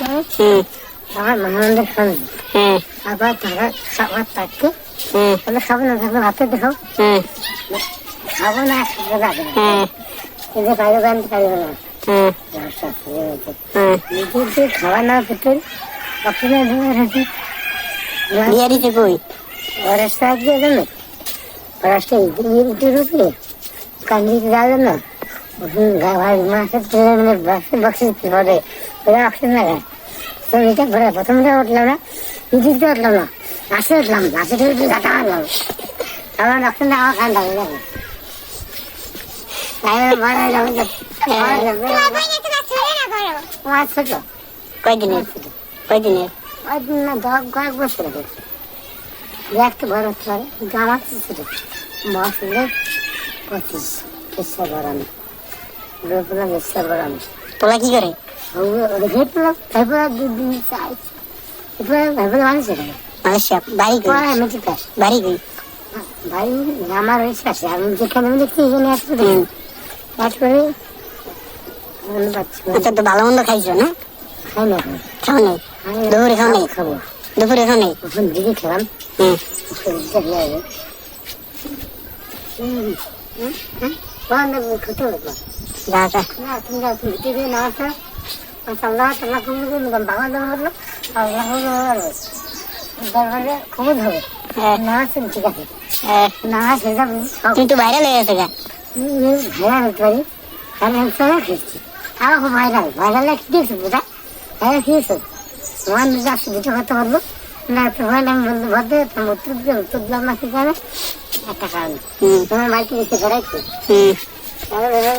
আমার মহানন্দের হ্যাঁ আবার তারা খাবার থাকতে তাহলে খাব না থাকলে ভাতে দেখো খাব না খেতে যাবে কিন্তু বাইরে জানতে পারবে না নিজের খাওয়া না পেতে অপশনে রেখে বিয়া দিতে কই রাস্তা দিয়ে জানো রাস্তা ইটের উপরে কান্দিতে যাবে না পরে ওরা অপশন না তো এটা ঘরে প্রথমটা উঠলাম না ইটিতে উঠলাম না বাসে উঠলাম বাসে উঠে গাটা আনলাম আমার অপশনটা আমার তাই বড় যাবে কয়দিনের? কয়দিনের? কয়েক বছর একটা বড় হতে পারে আমার ছিল বছরে পঁচিশ বিশ্ব গরমে রোপলা বিশ্ব গরমে তোলা কি করে? হেপলাম হেপলা দু দিন চাই এরপরে হেপলা মানুষ এখানে আচ্ছা বাড়ি কই পরে মেটে পাই বাড়ি কই ভাই আমার ওই আছে আমি যেখানে আমি দেখছি এখানে আসতে দেখি কাজ করে মনে পাচ্ছি না। আচ্ছা তো ভালো মন্দ খাইছো না খাই না। খাও নাই দুপুরে খাও নাই খাব দুপুরে খাও নাই ওখান খেলাম হুম খেতে হবে না তুমি যাও তুমি না আসো আল্লাহ তাল্লাহ কবুল করুন বাবা দেবো বলল আল্লাহ দরবারে কবুল হবে হ্যাঁ। না আসেন ঠিক আছে হ্যাঁ না আসে যাবে তুমি তো ভাইরাল হয়ে গেছে ভাইরাল হতে পারি ভাইরাল হতে পারে খেয়েছি আমার খুব ভাইরাল ভাইরাল কি দেখছি বুঝা ভাইরাল খেয়েছো তোমার নিজে আসছে দুটো করতে পারব না তো ভাইরাল আমি বলতে বলতে তোমার উত্তর দিলাম উত্তর দিলাম না কি জানে একটা কারণ তোমার বাড়িতে এসে বেড়াইছি হুম। তাহলে বেরোয়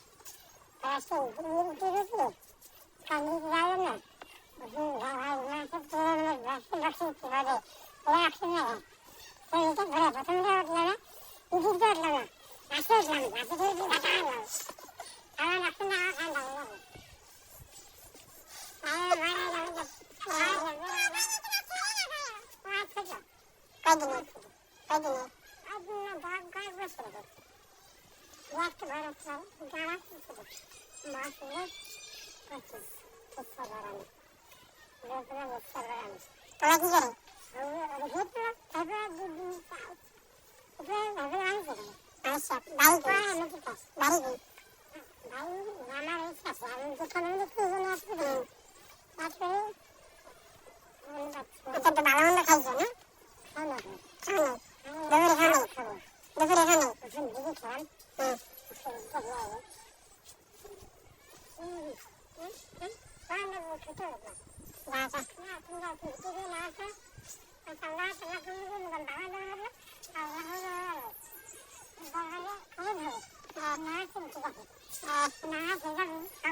চুপ করে ঘুরে আগে চলেছিলাম বিয়া দিতে কই কয়দিনের কয়দিনের তোলা কি করে আচ্ছা বাড়ি কই বাড়ি কই আচ্ছা তো ভালো মন্দ খাইছো না খাও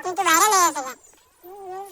তুই তো ভাইরাল হয়ে গেছে গা হুম হুম